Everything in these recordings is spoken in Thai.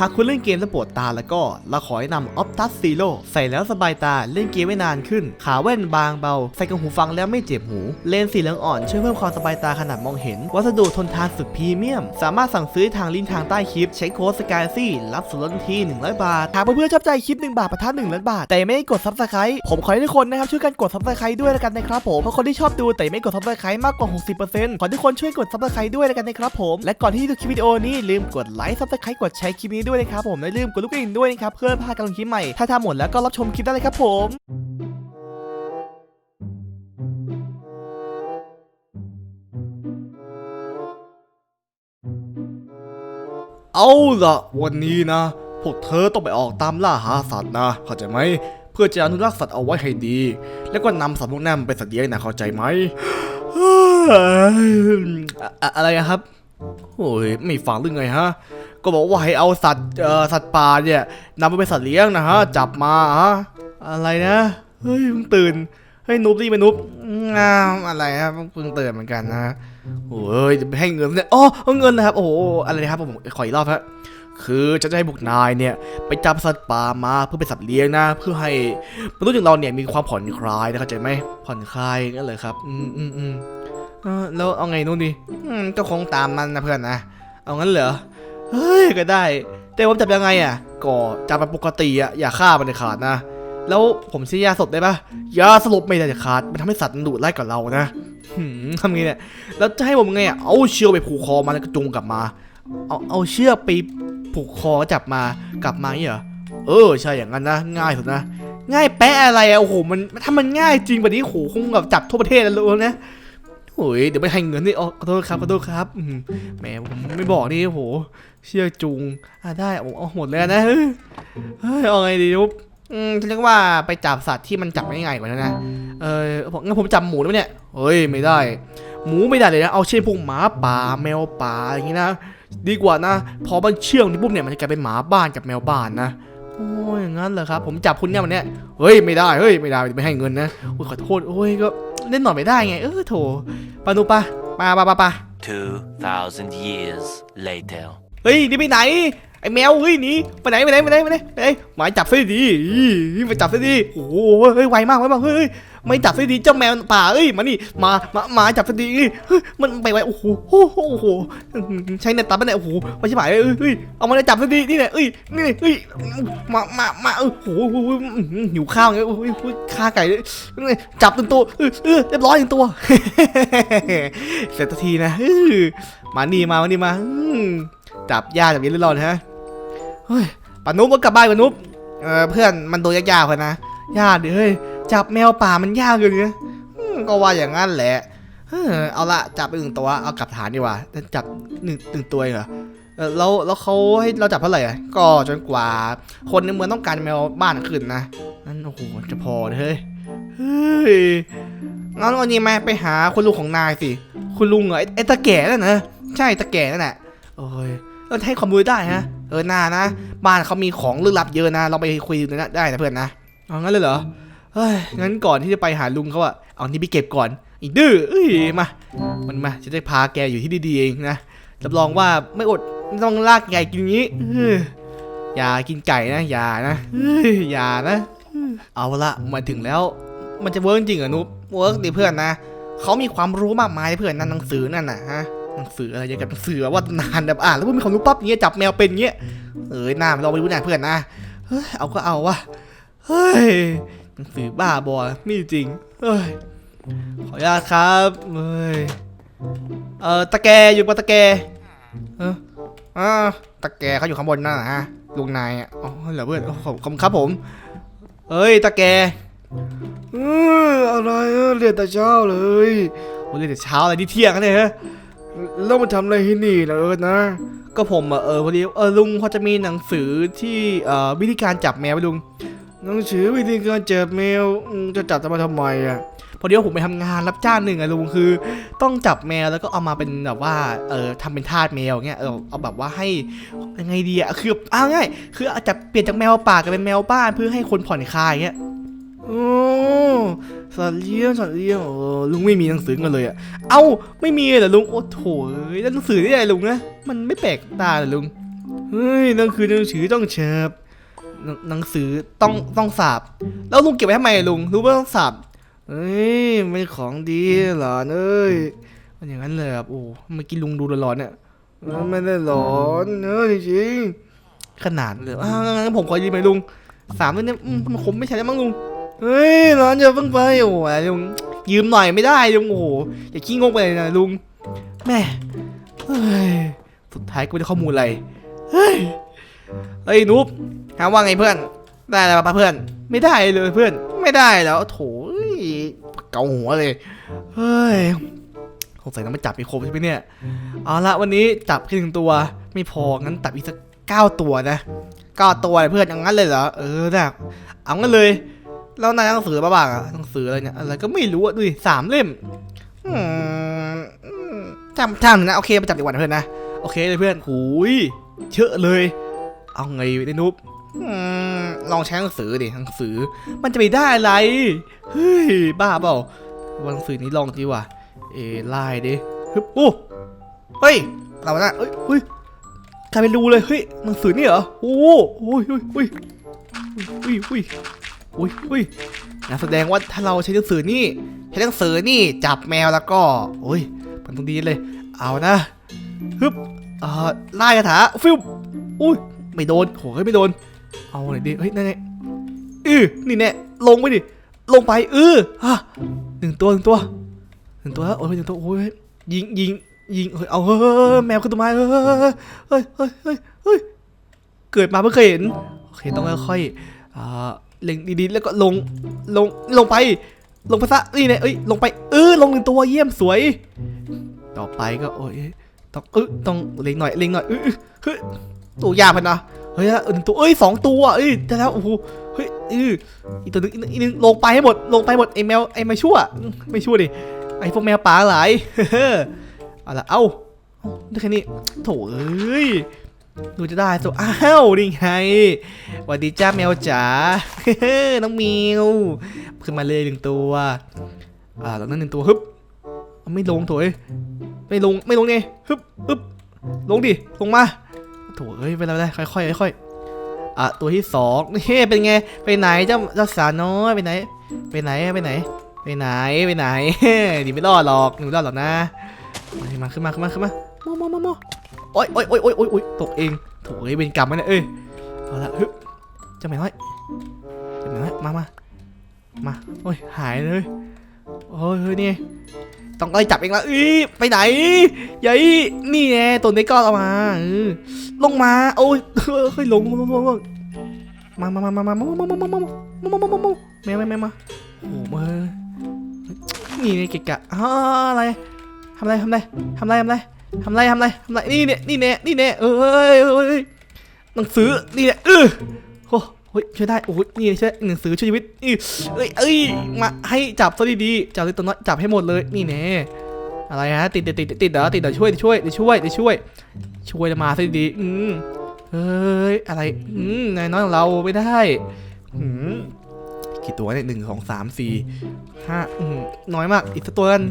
หากคุณเล่นเกมแล้วปวดตาแล้วก็เราขอแนะนำ Optus Zero ใส่แล้วสบายตาเล่นเกมไม่นานขึ้น ขาแว่นบางเบา ใส่กับหูฟังแล้วไม่เจ็บหู เลนส์สีเหลืองอ่อนช่วยเพิ่มความสบายตาขนาดมองเห็น วัสดุทนทานสุดพรีเมียม สามารถสั่งซื้อทางลิงก์ทางใต้คลิป ใช้โค้ดสกายซี่รับส่วนลดทันที100 บาท หากเพื่อนๆชอบใจคลิป 1 บาทประทัด1ล้านบาท แต่ไม่ได้กด Subscribe ผมขอให้ทุกคนนะครับช่วยกันกด Subscribe ด้วยแล้วกันนะครับผมเพราะคนที่ชอบดูแต่ไม่กด Subscribe มากกว่า 60%ขอให้ทุกคนช่วยกด Subscribe ด้วยแล้วกันนะครับผมและก่อนที่จะดูคลิปวิดีโอนี้ลืมกดไลค์ Subscribe กดแชร์คลิปนี้ด้วยนะครับผมและลืมกดลูกกระดิ่งด้วยนะครับเพื่อพลาดการลงคลิปใหม่ถ้าทำหมดแล้วก็รับชมคลิปได้เลยครับผมเอาละวันนี้นะ พวกเธอต้องไปออกตามล่าหาสัตว์นะเข้าใจไหม เพื่อจะอนุรักษ์สัตว์เอาไว้ให้ดี แล้วก็นำสัตว์พวกนั้นไปสัตว์เลี้ยงนะเข้าใจไหมอะอะอะไรอะครับโอ้ยไม่ฟังหรือไงฮะ ก็บอกว่าให้เอาสัตว์เอ่อสัตว์ป่าเนี่ยนำไปเป็นสัตว์เลี้ยงนะฮะจับมาฮะอะไรนะเฮ้ยเพิ่งตื่นเฮ้ยนุ๊บดิเป็นนุ๊บงามอะไรครับเพิ่งตื่นเหมือนกันนะโอ้ยจะไปให้เงินเนี่ยอ๋อเอาเงินนะครับโอ้โหอะไรนะครับผมขออีกรอบฮะคือจะให้บุกนายเนี่ยไปจับสัตว์ป่ามาเพื่อเป็นสัตว์เลี้ยงนะ เพื่อให้มนุษย์อย่างเราเนี่ยมีความผ่อนคลายนะเข้าใจไหมผ่อนคลายกันเลยครับ อืมอืมอืมเออแล้วเอาไงนู่นดิอืมก็คงตามมันนะเพื่อนนะเอางั้นเหรอ เฮ้ยก็ได้ แต่ผมจับยังไงอะ ก็จับแบบปกติอะอย่าฆ่ามันเลยขาดนะ แล้วผมซื้อยาสลบได้ปะยาสลบไม่ได้เด็ดขาด มันทำให้สัตว์ดุไล่กับเรานะทำไงเนี่ย แล้วจะให้ผมไงอะ เอาเชือกไปผูกคอมันแล้วก็จูงกลับมา เอาเอาเชือกไปผูกคอจับมากลับมาอี๋เหรอ เออใช่อย่างนั้นนะง่ายสุดนะ ง่ายแปะอะไรอะโอ้โหมันถ้ามันง่ายจริงแบบนี้โหคงแบบจับทั่วประเทศแล้วนะโอ้ยเดี๋ยวไม่ให้เงินนี่อ๋อขอโทษครับขอโทษครับแหมผมไม่บอกนี่โอ้โห เชือกจูงอะได้เอาเอาหมดเลยนะเฮ้ยเอาไงดีลูกอืมเรียกว่าไปจับสัตว์ที่มันจับง่ายๆกว่านั้นนะเออผมงั้นผมจับหมูได้ไหมเนี่ยเฮ้ยไม่ได้ หมูไม่ได้เลยนะเอาเช่นพวกหมาป่าแมวป่าอย่างงี้นะดีกว่านะพอมันเชื่องนี่ปุ๊บเนี่ยมันจะกลายเป็นหมาบ้านกับแมวบ้านนะโอ้ยอย่างนั้นเหรอครับ ผมจับคุณเนี่ยวันเนี้ยเฮ้ยไม่ได้เฮ้ยไม่ได้ไม่ให้เงินนะโอ้ยขอโทษโอ้ยก็เล่นหน่อยไม่ได้ไงเออโถปานุปะปาปาปาปา2,000 years later. เฮ้ยนี่ไปไหนไอ้แมวเฮ้ยหนีไปไหนไปไหนไปไหนไปไหนไปไหนหมายจับซะดีมาจับซะดีโอ้โหเฮ้ยไวมากไวมากเฮ้ยไม่จับซะดีเจ้าแมวป่าเอ้ยมานี่มามามาจับซะดีเฮ้ยมันไปไวโอ้โหโอ้โหใช้เน็ตตัดไปไหนโอ้โหไม่ใช่หมายเอ้ยเฮ้ยเอามาจับซะดีนี่แหละเอ้ยนี่เฮ้ยมามามาเออโอ้โหหิวข้าวไงโอ้ยฆ่าไก่เลยจับตึงตัวเออเรียบร้อยตึงตัวเสร็จทีนะมานี่มามานี่มา จับยากจับเย็นเรื่อยๆฮะเฮ้ยปานุ๊บก็กลับบ้านปานุ๊บเออเพื่อนมันตัวยากๆคนนะยากดิเฮ้ยจับแมวป่ามันยากเลยนะอืมก็ว่าอย่างนั้นแหละเอาละจับไปหนึ่งตัวเอากลับฐานดีกว่าแต่จับหนึ่งหนึ่งตัวเหรอแล้วแล้วเขาให้เราจับเท่าไหร่ก็จนกว่า คนในเมืองต้องการแมวบ้านขึ้นนะนั่นโอ้โหจะพอเลยเฮ้ยเฮ้ยงั้นวันนี้มาไปหาคุณลุงของนายสิ คุณลุงเหรอไอ้ไอ้ตาแก่นั่นนะใช่ตาแก่นั่นแหละโอ้ย เราให้ความรู้ได้ฮะ เออน่านะ บ้านเขามีของลึกลับเยอะนะ เราไปคุยกันได้นะเพื่อนนะเอางั้นเลยเหรอ เฮ้ย งั้นก่อนที่จะไปหาลุงเขาอะเอานี่ไปเก็บก่อน อีดื้อเอ้ย มา มันมา จะได้พาแกอยู่ที่ดีๆเองนะ รับรองว่าไม่อดไม่ต้องลากไก่กินอย่างนี้เอออย่ากินไก่นะ อย่านะเฮ้ยอย่านะ เอาละมาถึงแล้ว มันจะเวิร์กจริงเหรอนุ๊บเวิร์กดิเพื่อนนะเขามีความรู้มากมายเพื่อนนั่นหนังสือนั่นน่ะฮะ หนังสืออะไรอย่างกับหนังสือแบบว่านานแบบอ่านแล้วมันมีความรู้ปั๊บอย่างเงี้ยจับแมวเป็นอย่างเงี้ยเอ้ยหน้ามันลองไปดูหน่อยเพื่อนนะเฮ้ยเอาก็เอาวะเฮ้ยหนังสือบ้าบอนี่จริงเฮ้ยขออนุญาตครับเฮ้ยเออตะแกอยู่ปะตะแกเอออ่าตะแกเขาอยู่ข้างบนนั่นนะฮะลุงนายอ๋อเหรอเพื่อนขอบคุณครับผมเอ้ยตะแกเอออะไรเรียนแต่เช้าเลยโอ้เรียนแต่เช้าอะไรที่เที่ยงกันเนี่ยฮะ แล้วมาทำอะไรที่นี่ล่ะเออนะ ก็ผมอะเออพอดีเออลุงพอจะมีหนังสือที่เอ่อวิธีการจับแมวไหมลุงหนังสือวิธีการจับแมวอืมจะจับจะมาทำไมอะพอดีว่าผมไปทำงานรับจ้างหนึ่งอะลุงคือ ต้องจับแมวแล้วก็เอามาเป็นแบบว่าเออทำเป็นทาสแมวเงี้ยเออเอาแบบว่าให้ยังไงดีอะคือเอาง่ายคือเอาจับเปลี่ยนจากแมวป่ากลายเป็นแมวบ้านเพื่อให้คนผ่อนคลายเงี้ย โอ้ สัตว์เลี้ยงสัตว์เลี้ยงเออลุงไม่มีหนังสือกันเลยอะเอ้าไม่มีเหรอลุงโอ้โถแล้วหนังสือที่ไหนลุงนะมันไม่แปลกตาเหรอลุงเฮ้ยนังคือหนังสือต้องเฉิบหนังสือต้องต้องสาบ แล้วลุงเก็บไว้ทำไมลุงรู้ว่าต้องสาบเฮ้ยไม่ของดีเหรอเอ้ยมันอย่างนั้นเลยครับโอ้เมื่อกี้ลุงดูร้อนเนี่ยเออไม่ได้ร้อนเนอะจริงขนาดเลยอ้างั้นผมขอยืมไปลุงสามเล่มเนี่ยมันคงไม่ใช่แล้วมั้งลุง เฮ้ยร้อนจะเพิ่งไปโอ้โหลุงยืมหน่อยไม่ได้ลุงโอ้โหอย่าขี้งกไปเลยนะลุงแม่เฮ้ยสุดท้ายก็ไม่ได้ข้อมูลอะไรเฮ้ยเฮ้ยนุ๊บถามว่าไงเพื่อน ได้แล้วปะเพื่อน ไม่ได้เลยเพื่อน ไม่ได้แล้วโถเกาหัวเลยเฮ้ยสงสัยต้องไปจับอีกครบใช่ไหมเนี่ยเอาละวันนี้จับแค่หนึ่งตัวไม่พองั้นตับอีกสักเก้าตัวนะเก้าตัวเลยเพื่อนอย่างนั้นเลยเหรอเออนะเอางั้นเลย แล้วนายหนังสือมาบ้างอะหนังสืออะไรเนี่ยอะไรก็ไม่รู้อะดูดิสามเล่มอืมอืมจำจำนะโอเคมาจับอีกวันนะเพื่อนนะโอเคเลยเพื่อนหูยเยอะเลย เอาไงไอ้นุ๊บลองใช้หนังสือดิหนังสือ มันจะไปได้อะไรเฮ้ยบ้าเปล่าวันหนังสือนี้ลองดีกว่าเอไล่ดิฮึบโอ้เฮ้ยเราน่ะเอ้ยเฮ้ยกลายเป็นรูเลยเฮ้ยหนังสือนี่เหรอโอ้โหโอ้ยโอ้ยโอ้ยโอ้ยโอ้ย อ้ยโอ้ยงั้นแสดงว่าถ้าเราใช้หนังสือนี่ใช้หนังสือนี่จับแมวแล้วก็โอ้ยมันต้องดีเลย เอานะฮึบเอ่อไล่คาถาฟิวอุ้ยไม่โดนโอ้ยไม่โดน เอาหน่อยดิเฮ้ยนั่นไงเออนี่แน่ลงไปดิลงไปเออฮะหนึ่งตัวหนึ่งตัวหนึ่งตัวโอ้ยหนึ่งตัวโอ้ยยิงยิงยิงเฮ้ยเอาเฮ้ยแมวขึ้นต้นไม้เฮ้ยเฮ้ยเฮ้ยเฮ้ยเฮ้ยเกิดมาเพิ่งเคยเห็นโอเคต้องค่อยๆอ่า เล็งดีๆแล้วก็ลงลงลงไป ลงไปซะนี่แน่เอ้ยลงไปเออลงหนึ่งตัวเยี่ยมสวย ต่อไปก็โอ้ยต้องเออต้องเล็งหน่อยเล็งหน่อยเออเฮ้ยตัวยากพันนะเฮ้ยหนึ่งตัวเอ้ยสองตัวเอ้ยได้แล้วโอ้โหเฮ้ยเอออีกตัวนึงอีกนึงลงไปให้หมดลงไปหมดไอ้แมวไอ้แมวชั่วไม่ชั่วดิไอ้พวกแมวป่าหลายเอาละเอ้าเอ้าได้แค่นี้โถเอ้ย ดูจะได้ตัวอ้าวนี่ไงสวัสดีจ้าแมวจ๋าน้องแมวขึ้นมาเลยหนึ่งตัว อ่าแล้วนั้นหนึ่งตัวฮึบไม่ลงโถอยไม่ลงไม่ลงไงฮึบฮึบลงดิลงมาโถ่เอ้ยไปแล้วไปแล้ค่อยๆค่อยๆอะตัวที่สองนี่เป็นไงไปไหนเจ้าเจ้าสาน้อยไปไหน ไปไหนไปไหน ไปไหนไปไหนดีไม่รอดหรอกหนูรอดหรอกนะมามาขึ้นมาขึ้นมาขึ้นมาโมโมโมโม โอ้ยโอ้ยโอ้ยโอ้ยโอ้ยตกเองโถ่เอ้ยเป็นกรรมนเนี่ยเอ้ยเอาละฮึบเจ้าแม่น้อยเจ้าแม่น้อยมามามาโอ้ยหายเลยโอ้ยเฮ้ยนี่ต้องไล่จับเองละอีไปไหนยัยนี่ไงตัวนี้ก็เอามาลงมาโอ้ยเฮ้ยลงลงลงลงมามามามามามามามามามามามามามามาแม่แม่แม่มาโอ้โหนี่นี่เกะกะอ๋ออะไรทำอะไรทำอะไรทำอะไรทำอะไร ทำไรทำไรทำไรนี่เนี่ยนี่เนี่ยนี่เนี่ยเอ้ยเอ้ยหนังสือนี่เนี่ยเออโอ้โหช่วยได้โอ้ยนี่ช่วยหนังสือช่วยชีวิตเอ้ยเอ้ยเอ้ยมาให้จับซะดีๆจับเลยตัวน้อยจับให้หมดเลยนี่แน่อะไรฮะติดติดติดติดเหรอติดเหรอช่วยช่วยช่วยช่วย ช่วยมาซะดีๆอืมเฮ้ยอะไรอืมนายน้อยของเราไม่ได้อืม กี่ตัวเนี่ยหนึ่งสองสามสี่ห้าน้อยมาก อีกสักตัวกัน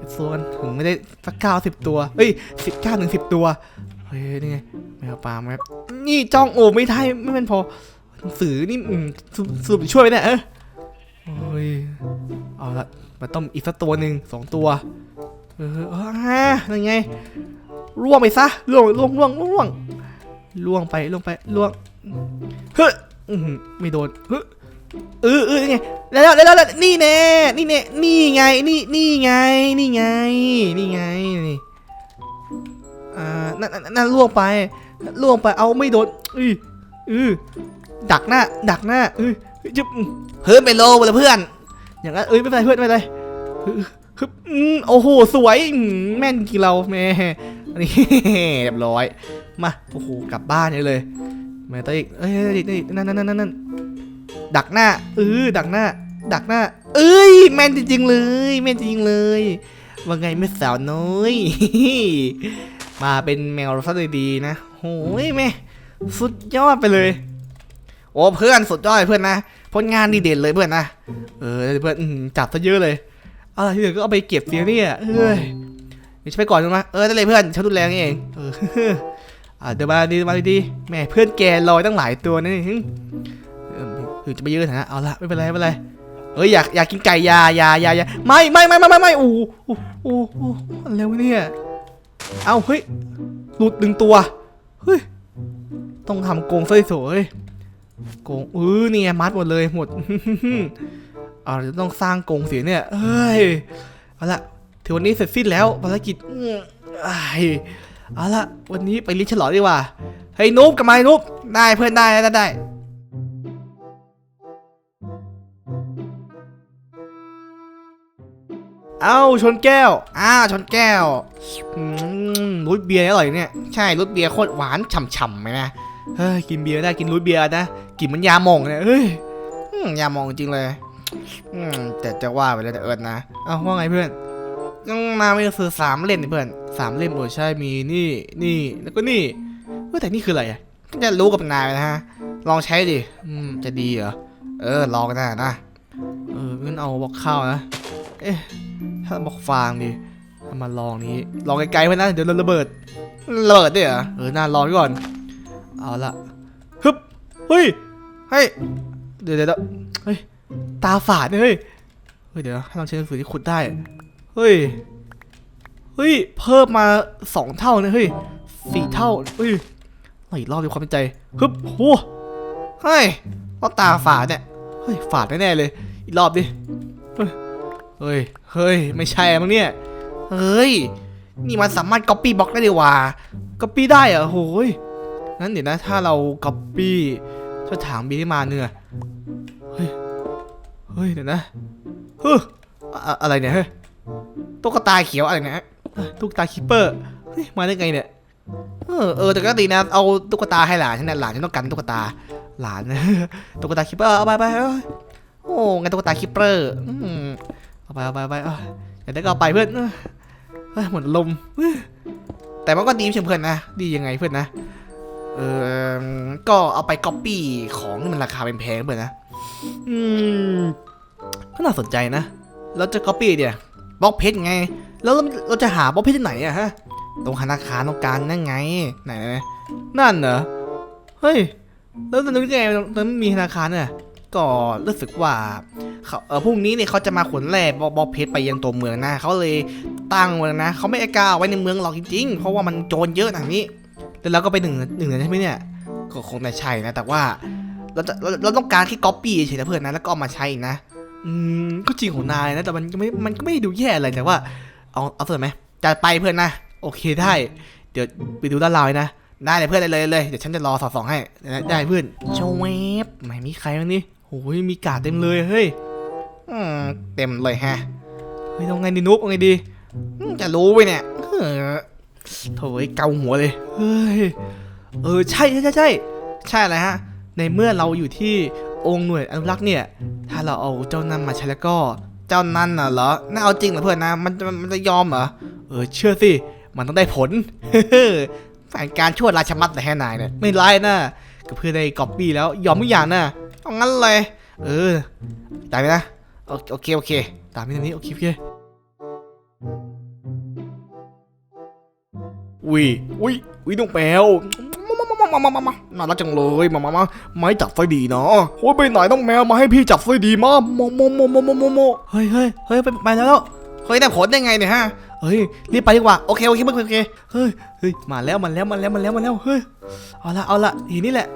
อีกสักตัวกันถึงไม่ได้สักเก้าสิบตัวเฮ้ยสิบเก้าถึงสิบตัวเฮ้ยนี่ไงแมวปลาแมวนี่จ้องโอ้ไม่ได้ไม่เป็นพอหนังสือนี่อืมสรุปช่วยไหมเนี่ยเออโอ้ยเอาละมันต้องอีกสักตัวหนึ่งสองตัว เออฮะยังไงล่วงไปซะล่วงล่วงล่วงล่วงล่วงไปล่วงไปล่วงเฮ้ยอื้อหือไม่โดนเฮ้ย เออเออไงแล้วแล้วแล้วนี่แน่นี่แน่นี่ไงนี่นี่ไงนี่ไงนี่ไงนี่อ่านั่นนั่นล่วงไปล่วงไปเอาไม่โดนอืออือดักหน้าดักหน้าเอ้ยจะเฮ้ยไปโลไปเลยเพื่อน อย่างนั้นเอ้ยไม่เป็นไรเพื่อนไม่เป็นไรฮึบอืมโอ้โห สวยแม่นจริงเราแม่นี่เรียบร้อย มา โอ้โห กลับบ้านเลย แม่ตัวอีกเอ้ยนี่นนั่นนั่นนั่นนั่น ดักหน้าเออดักหน้า ดักหน้า เอ้ย แม่นจริงๆเลยแม่นจริงๆเลย ว่าไงแม่สาวน้อยมาเป็นแมวซะดีๆนะโอ้ยแม่สุดยอดไปเลย โอ้เพื่อนสุดยอดเพื่อนนะผลงานดีเด่นเลยเพื่อนนะเออเพื่อนจับซะเยอะเลยเออที่เหลือก็เอาไปเก็บเสียเนี่ยเฮ้ยเดี๋ยวฉันไปก่อนนะเออได้เลยเพื่อนฉันดูแลเองเอออ่าเดินมาดีมาดีๆแม่เพื่อนแกลอยตั้งหลายตัวนี่ ถึงจะไปยืนนะเอาละไม่เป็นไรไม่เป็นไรเอ้ยอยากอยากกินไก่ยายายายาไม่ไม่ไม่ไม่ไม่ไม่โอ้โหโอ้โอ้อะไรวะเนี่ยเอาเฮ้ยหลุดหนึ่งตัวเฮ้ยต้องทำโกงสวยๆกงเออเนี่ยมัดหมดเลยหมดเอาเดี๋ยวต้องสร้างโกงเสียเนี่ยเฮ้ยเอาละถือวันนี้เสร็จสิ้นแล้วภารกิจอืมอ้ยเอาละวันนี้ไปลิ้นฉลองดีกว่าเฮ้ยนุ๊บกับมาไอ้นุ๊บได้เพื่อนได้ได้ได้ เอาชนแก้ว อ้าวชนแก้วอืมรูทเบียร์อร่อยเนี่ย ใช่รูทเบียร์โคตรหวานฉ่ำๆเลยนะ เฮ้ยกินเบียร์ได้กินรูทเบียร์นะกลินมันยาหม่องเนี่ยเฮ้ยอืมยาหม่องจริงเลยอืมแต่จะว่าไปแล้วแต่เอิญนะ เอ้าว่าไงเพื่อนยังมาไม่ซื้อสามเล่มนี่เพื่อนสามเล่มโอ้ใช่มีนี่นี่แล้วก็นี่เออแต่นี่คืออะไรอะก็จะรู้กับนายนะฮะ ลองใช้ดิอืมจะดีเหรอ เออลองกันนะนะ เอองั้นเอาบล็อกข้าวนะ เอ๊ะ ถ้าบล็อกฟางดิเอามาลองนี้ลองไกลๆไว้นะ เดี๋ยวเราระเบิดระเบิดด้วยเหรอเออน่าลองก่อน เอาละฮึบเฮ้ยเฮ้ยเดี๋ยวเดี๋ยวเฮ้ยตาฝาดเนี่ยเฮ้ยเฮ้ยเดี๋ยวให้เราใช้หนังสือที่ขุดได้เฮ้ยเฮ้ยเพิ่มมาสองเท่าเนี่ยเฮ้ยสี่เท่าเฮ้ยเอาอีกรอบดีความเป็นใจฮึบโหเฮ้ยเราตาฝาดเนี่ยเฮ้ยฝาดแน่ๆเลย อีกรอบดิ เฮ้ย เฮ้ย ไม่ใช่มั้งเนี่ย เฮ้ย นี่มันสามารถ copy บล็อกได้ดีว่า copy ได้เหรอโหยงั้นเดี๋ยวนะ ถ้าเรา copy เจ้าถางบีที่มาเนื้อเฮ้ย เดี๋ยวนะ เฮ้ยอะอะไรเนี่ย เฮ้ย ตุ๊กตาเขียวอะไรเนี่ยตุ๊กตาคิปเปอร์ เฮ้ย มาได้ไงเนี่ย เออ เออ แต่ก็ดีนะ เอาตุ๊กตาให้หลานฉันนะหลานฉันต้องกันตุ๊กตา หลาน ตุ๊กตาคิปเปอร์ เอาไปไปโอ้งั้นตุ๊กตาคิปเปอร์อืม เอาไปเอาไปเอาไปเอาอยากได้ก็เอาไปเพื่อนเออเฮ้ยหมดลมแต่มันก็ดีไม่ใช่เพื่อนนะ ดียังไงเพื่อนนะ เออ ก็เอาไปก๊อปปี้ของที่มันราคาแพงเพื่อนนะ อืม ก็น่าสนใจนะ เราจะ copy เดียบล็อกเพชรไง แล้วเราเราจะหาบล็อกเพชรที่ไหนอะฮะ ตรงธนาคารตรงกลางนั่นไง ไหนนั่นเหรอ เฮ้ย แล้วตอนนี้ไงตอนนั้นมีธนาคารเนี่ยก็รู้สึกว่า เขาเออพรุ่งนี้เนี่ยเขาจะมาขนแร่บล็อกบล็อกเพชรไปยังตัวเมืองนะเขาเลยตั้งไว้นะเขาไม่กล้าเอาไว้ในเมืองหรอกจริงๆ เพราะว่ามันโจรเยอะอย่างนี้แล้วเราก็ไปหนึ่งหนึ่งเลยใช่ไหมเนี่ยก็คงไม่ใช่นะแต่ว่าเราจะเราเราต้องการแค่ก๊อปปี้เฉยๆนะเพื่อนนะแล้วก็เอามาใช้อีกนะอืมก็จริงของนายนะแต่มันก็ไม่มันก็ไม่ได้ดูแย่อะไรแต่ว่า เอาเอาเสร็จไหมจัดไปเพื่อนนะโอเคได้ เดี๋ยวไปดูด้านเราเลยนะได้เลยเพื่อนได้เลยเลยเดี๋ยวฉันจะรอสอดส่องให้ได้ได้เพื่อนโชว์เวฟไม่มีใครบ้างนี่โอ้ยมีการ์ดเต็มเลยเฮ้ยอืม เต็มเลยฮะเฮ้ยทำไงดีนุ๊กเอาไงดีอืมจะรู้ไปเนี่ยเออโถ่เกาหัวเลยเฮ้ยเออใช่ใช่ใช่ใช่ใช่อะไรฮะ ในเมื่อเราอยู่ที่องค์หน่วยอนุรักษ์เนี่ย ถ้าเราเอาเจ้านั่นมาใช้แล้วก็ เจ้านั่นน่ะเหรอ น่าเอาจริงเหรอเพื่อนนะ มันจะมันจะยอมเหรอ เออเชื่อสิ มันต้องได้ผลแผนการชั่วราชมัดแต่แค่นายเนี่ยไม่ไล่นะก็เพื่อได้กอบปี้แล้วยอมทุกอย่างนะเอางั้นเลย เออ ตามไปนะ โอเคโอเค ตามไปตรงนี้โอเคโอเควิวิวิน้องแมวมามามามามาน่ารักจังเลยมามามาไม้จับไฟดีเนาะโอ้ยไปไหนต้องแมวมาให้พี่จับไฟดีมาโมโมโมโมโมโมเฮ้ยเฮ้ยเฮ้ยไปไปแล้วเฮ้ยได้ผลได้ไงเนี่ยฮะเฮ้ยรีบไปดีกว่าโอเคโอเคโอเคโอเคเฮ้ยเฮ้ยมาแล้วมาแล้วมาแล้วมาแล้วมาแล้วเฮ้ยเอาละเอาละทีนี้แหละ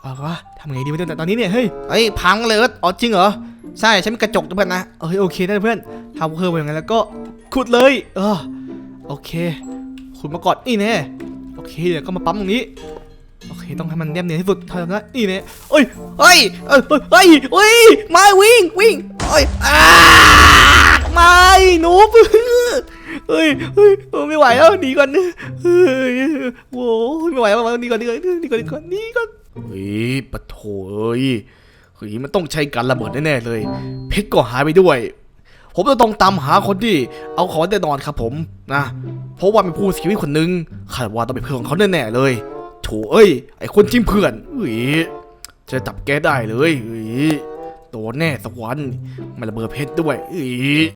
เอ้ยเอาวะทำไงดีวะตอนนี้เนี่ยเฮ้ยเฮ้ยพังเลยอ๋อจริงเหรอใช่ฉันมีกระจกด้วยเพื่อนนะเอ้ยโอเคได้เพื่อนทำเพิ่มอย่างนั้นแล้วก็ขุดเลยเออโอเคขุดมาก่อนนี่แน่โอเคเดี๋ยวก็มาปั๊มตรงนี้โอเคต้องให้มันแนบเนียนที่สุดเท่านั้นนะนี่เนี่ยเอ้ยเฮ้ยเอ้ยเฮ้ยเฮ้ยไม่วิ่งวิ่งเอ้ยอ้าไม่หนูเฮ้ยเฮ้ยเออไม่ไหวแล้วหนีก่อนเฮ้ยโว้ยไม่ไหวแล้วหนีก่อนหนีก่อนหนีก่อนหนีก่อนหนีก่อน เฮ้ยปะโถเอ้ยเฮ้ยมันต้องใช้การระเบิดแน่ๆเลย เพชรก็หายไปด้วย ผมจะต้องตามหาคนที่ เอาของแน่นอนครับผมนะ เพราะว่าเป็นผู้เสียชีวิตคนหนึงคาดว่าต้องเป็นเพื่อนของเขาแน่ๆเลยโถเอ้ย ไอคนจิ้มเพื่อนเอ้ยจะจับแกได้เลยเอ้ยโดนแน่สักวันมันระเบิดเพชรด้วยเอ้ย